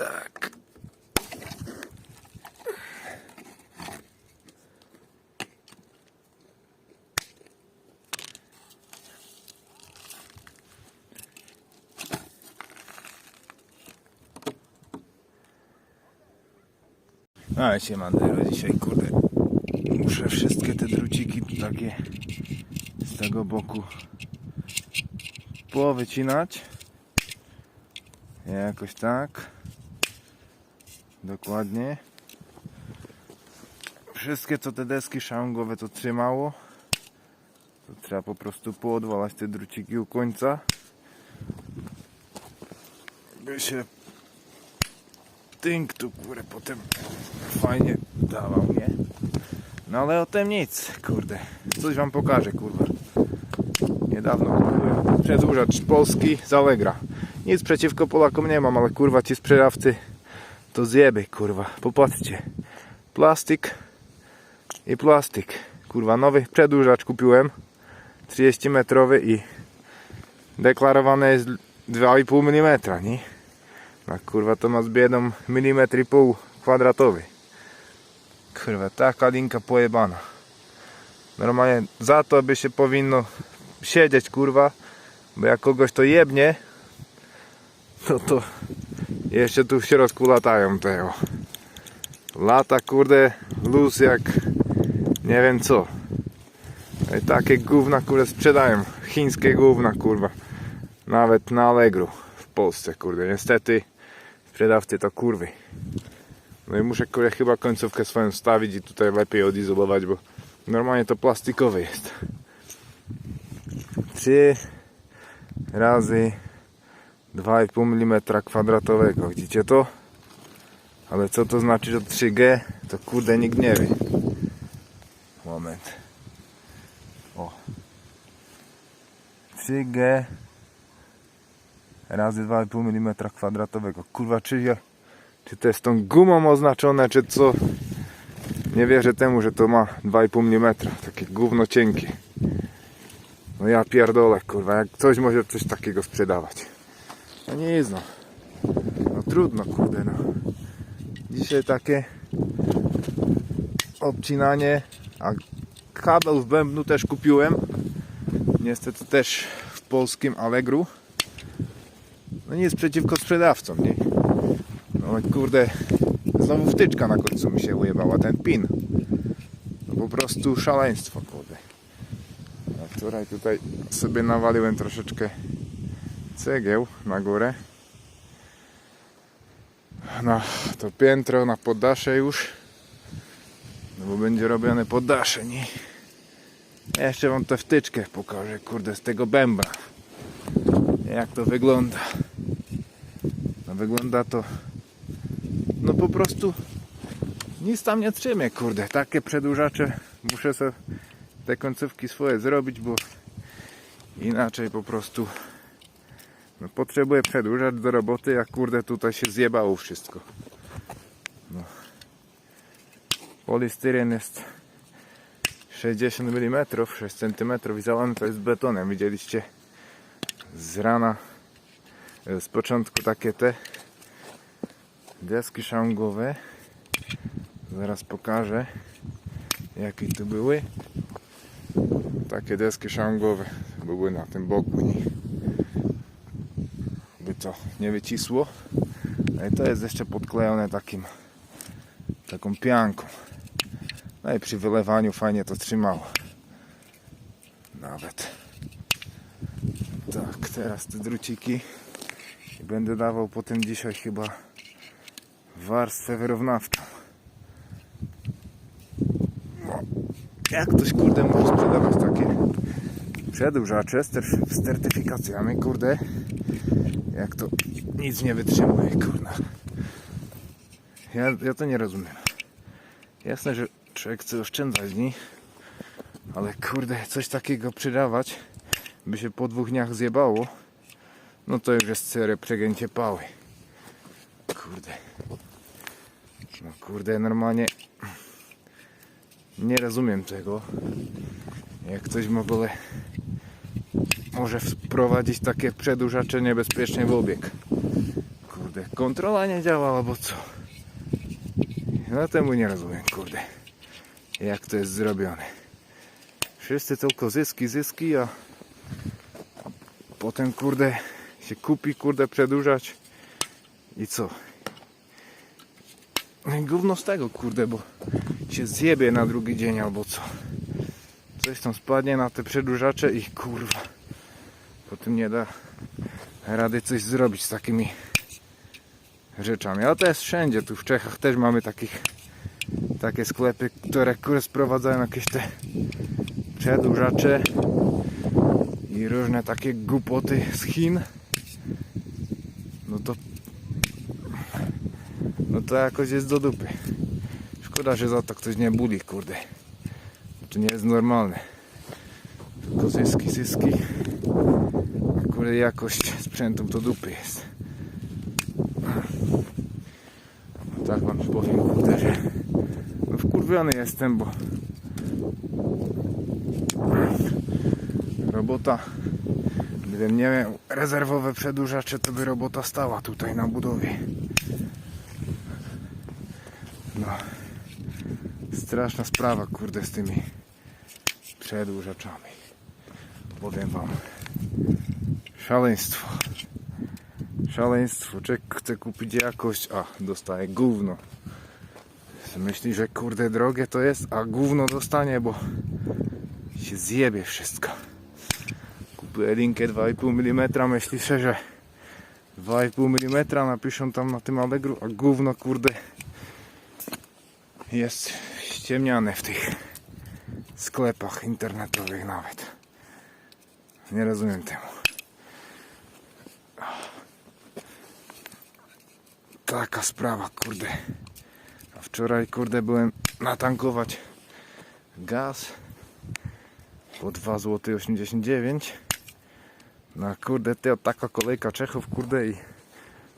Tak. A się Mandero dzisiaj kurde. Muszę wszystkie te druciki takie z tego boku powycinać. Jakoś tak dokładnie wszystkie co te deski szałungowe to trzymało to trzeba po prostu poodwalać te druciki u końca by się tynk tu kurę potem fajnie dawał, nie? No ale o tym nic, kurde. Coś wam pokażę, kurwa. Niedawno przedłużacz polski z Allegra. Nic przeciwko Polakom nie mam, ale kurwa ci sprzedawcy to zjeby, kurwa. Popatrzcie. Plastik i plastik. Kurwa, nowy przedłużacz kupiłem. 30 metrowy i deklarowane jest 2,5 mm, nie? A kurwa to ma z biedą milimetr i pół kwadratowy. Kurwa, taka linka pojebana. Normalnie za to by się powinno siedzieć kurwa, bo jak kogoś to jebnie, no to jeszcze tu w środku latają tego. Lata kurde luz jak nie wiem co. I takie gówna kurde sprzedają. Chińskie gówna kurwa. Nawet na Allegro w Polsce kurde. Niestety sprzedawcy to kurwy. No i muszę kurde, chyba końcówkę swoją stawić i tutaj lepiej odizolować, bo normalnie to plastikowe jest. 3 razy 2,5 mm kwadratowego. Widzicie to? Ale co to znaczy, że 3G? To kurde nikt nie wie. Moment. O. 3G razy 2,5 mm kwadratowego. Kurwa, czy ja, czy to jest tą gumą oznaczone, czy co? Nie wierzę temu, że to ma 2,5 mm. Takie gówno cienkie. No ja pierdolę, kurwa, jak coś może coś takiego sprzedawać. No nie jest no. No trudno, kurde, no. Dzisiaj takie obcinanie, a kabel w bębnu też kupiłem. Niestety też w polskim Allegru. No nie jest przeciwko sprzedawcom, nie? No kurde, znowu wtyczka na końcu mi się ujebała, ten pin. No po prostu szaleństwo, kurde. A wczoraj tutaj sobie nawaliłem troszeczkę cegieł na górę. Na to piętro, na poddasze już. No bo będzie robione poddasze, nie? Ja jeszcze wam tę wtyczkę pokażę, kurde, z tego bębna. Jak to wygląda. No wygląda to no po prostu nic tam nie trzymie, kurde. Takie przedłużacze muszę sobie te końcówki swoje zrobić, bo inaczej po prostu no, potrzebuję przedłużać do roboty, jak kurde tutaj się zjebało wszystko. No. Polistyren jest 60 mm, 6 cm i zalany to jest betonem. Widzieliście z rana, e, z początku takie te deski szałungowe. Zaraz pokażę jakie tu były. Takie deski szałungowe były na tym boku. To nie wycisło. No i to jest jeszcze podklejone takim taką pianką. No i przy wylewaniu fajnie to trzymało. Nawet. Tak, teraz te druciki. I będę dawał potem dzisiaj chyba warstwę wyrównawczą. No, jak ktoś kurde może sprzedawać takie przedłużacze z certyfikacjami, kurde, jak to nic nie wytrzymuje, kurde. Ja, ja to nie rozumiem. Jasne, że człowiek chce oszczędzać dni, ale kurde, coś takiego przydawać, by się po dwóch dniach zjebało, no to już jest serio przegięcie pały. Kurde. No kurde, normalnie nie rozumiem tego. Jak ktoś w ogóle może wprowadzić takie przedłużacze niebezpiecznie w obieg. Kurde. kontrola nie działa albo co? No temu nie rozumiem, kurde. Jak to jest zrobione. Wszyscy tylko zyski, zyski, a potem kurde się kupi, kurde przedłużać i co? No gówno z tego, kurde, bo się zjebie na drugi dzień albo co. Coś tam spadnie na te przedłużacze i kurwa. Potem nie da rady coś zrobić z takimi rzeczami. Ale to jest wszędzie. Tu w Czechach też mamy takich takie sklepy, które sprowadzają jakieś te przedłużacze i różne takie głupoty z Chin. No to no to jakoś jest do dupy. Szkoda, że za to ktoś nie buli, kurde. To nie jest normalne. Tylko zyski, zyski. Kurde jakość sprzętu to dupy jest. No tak wam powiem, kurde, że no wkurwiony jestem, bo robota gdybym nie miał rezerwowe przedłużacze, to by robota stała tutaj na budowie. No. Straszna sprawa, kurde, z tymi przedłużaczami. Powiem wam. Szaleństwo. Szaleństwo. Czek chce kupić jakość, a dostaje gówno. Myśli, że kurde drogie to jest, a gówno dostanie, bo się zjebie wszystko. Kupuję linkę 2,5 mm, myśli że 2,5 mm napiszą tam na tym Allegru, a gówno kurde jest ściemniane w tych sklepach internetowych nawet. Nie rozumiem temu. Taka sprawa, kurde. A wczoraj, kurde, byłem natankować gaz po 2 zł 89 No kurde, ty, taka kolejka Czechów, kurde, i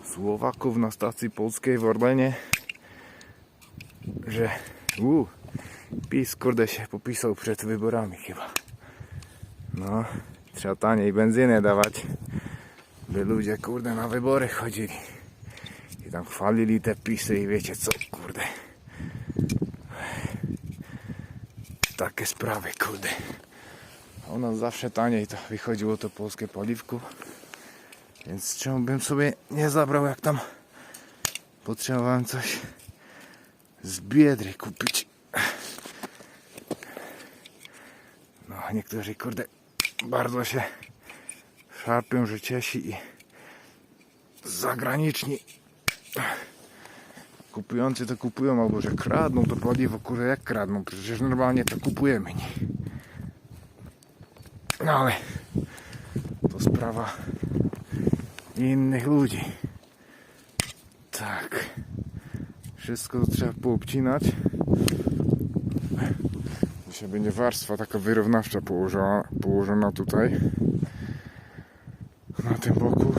Słowaków na stacji polskiej w Orlenie że u, PiS kurde się popisał przed wyborami chyba. No, trzeba taniej benzynę dawać, by ludzie kurde na wybory chodzili. I tam chwalili te pisy i wiecie co, kurde. Takie sprawy, kurde. U nas zawsze taniej to wychodziło to polskie paliwko. Więc czemu bym sobie nie zabrał jak tam potrzebowałem coś z biedry kupić. No, niektórzy, kurde, bardzo się szarpią, że Ciesi i zagraniczni kupujący to kupują, albo że kradną to paliwo, kurde, jak kradną? Przecież normalnie to kupujemy, nie? No ale to sprawa innych ludzi. Tak. Wszystko trzeba poobcinać. Dzisiaj będzie warstwa taka wyrównawcza położona, położona tutaj. Na tym boku.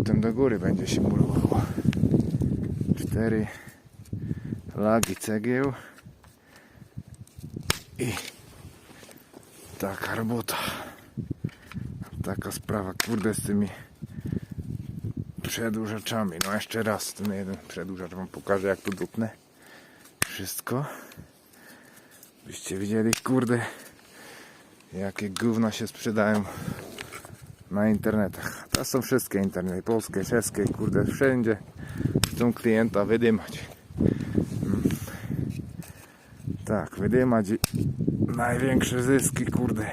I potem do góry będzie się murowało. Cztery lagi cegieł. I taka robota. Taka sprawa, kurde, z tymi przedłużaczami. No jeszcze raz ten jeden przedłużacz wam pokażę jak tu dupnę. Wszystko. Byście widzieli, kurde, jakie gówna się sprzedają na internetach. To są wszystkie internety, polskie, czeskie, kurde, wszędzie chcą klienta wydymać. Mm. Tak, wydymać największe zyski, kurde,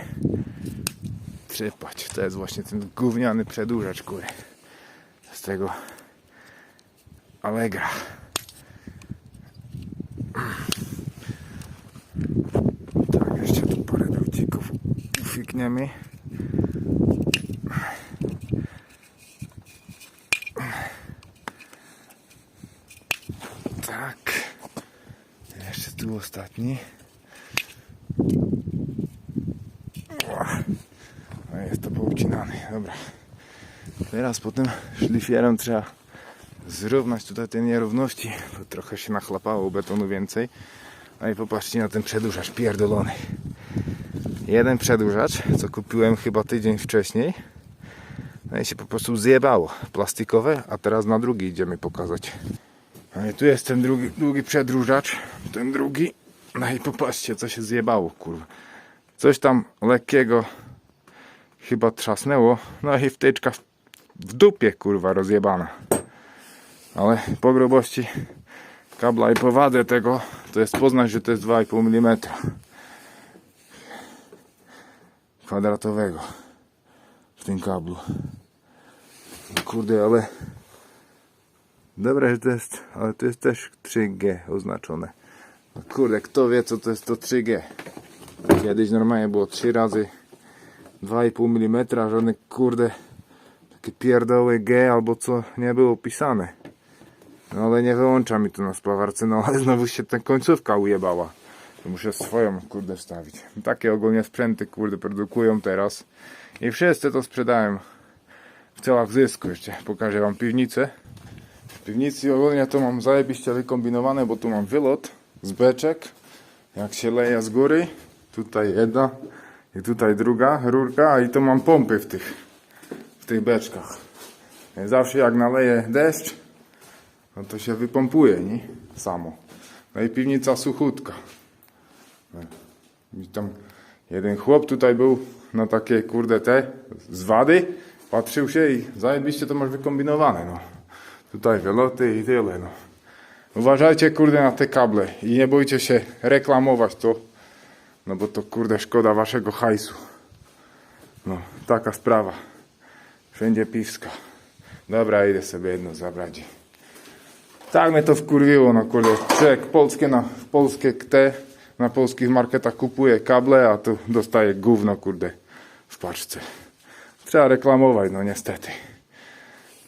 trzepać. To jest właśnie ten gówniany przedłużacz, kurde z tego Allegra. Tak, jeszcze tu parę dowcików ufikniemy. Tak. Ostatni. No jest to poucinany. Dobra. Teraz po tym szlifierem trzeba zrównać tutaj te nierówności, bo trochę się nachlapało betonu więcej. No i popatrzcie na ten przedłużacz pierdolony. Jeden przedłużacz, co kupiłem chyba tydzień wcześniej, No i się po prostu zjebało. Plastikowe, a teraz na drugi idziemy pokazać. No i tu jest ten drugi, drugi przedłużacz, ten drugi. No i popatrzcie, co się zjebało, kurwa. Coś tam lekkiego chyba trzasnęło. No i wtyczka w, w dupie, kurwa, rozjebana. Ale po grubości kabla i powadę tego, to jest poznać, że to jest 2,5 mm kwadratowego w tym kablu. No Kurde, ale dobre, że to jest, ale to jest też 3G oznaczone. No kurde, kto wie co to jest to 3G? Kiedyś normalnie było 3 razy 2,5 mm, żadne kurde takie pierdoły G albo co nie było pisane. No ale nie wyłącza mi tu na spawarce, no ale znowu się ta końcówka ujebała. To muszę swoją kurde wstawić. Takie ogólnie sprzęty kurde produkują teraz. I wszyscy to sprzedają w celach zysku. Jeszcze pokażę wam piwnicę. W piwnicy ogólnie to mam zajebiście wykombinowane, bo tu mam wylot z beczek. Jak się leje z góry. Tutaj jedna i tutaj druga rurka i to mam pompy w tych, w tych beczkach. Zawsze jak naleje deszcz, no to się wypompuje, nie? Samo. No i piwnica suchutka. I tam jeden chłop tutaj był na takie kurde te z wady, patrzył się i zajebiście to masz wykombinowane, no. Tutaj wyloty i tyle, no. Uważajcie kurde na te kable i nie bójcie się reklamować to, no bo to kurde szkoda waszego hajsu. No, taka sprawa. Wszędzie piwska. Dobra, idę sobie jedno zabrać. Tak mnie to wkurwiło, no kurde. Człowiek polskie na polskie te na polskich marketach kupuje kable, a tu dostaje gówno, kurde, w paczce. Trzeba reklamować, no niestety.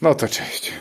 No to cześć.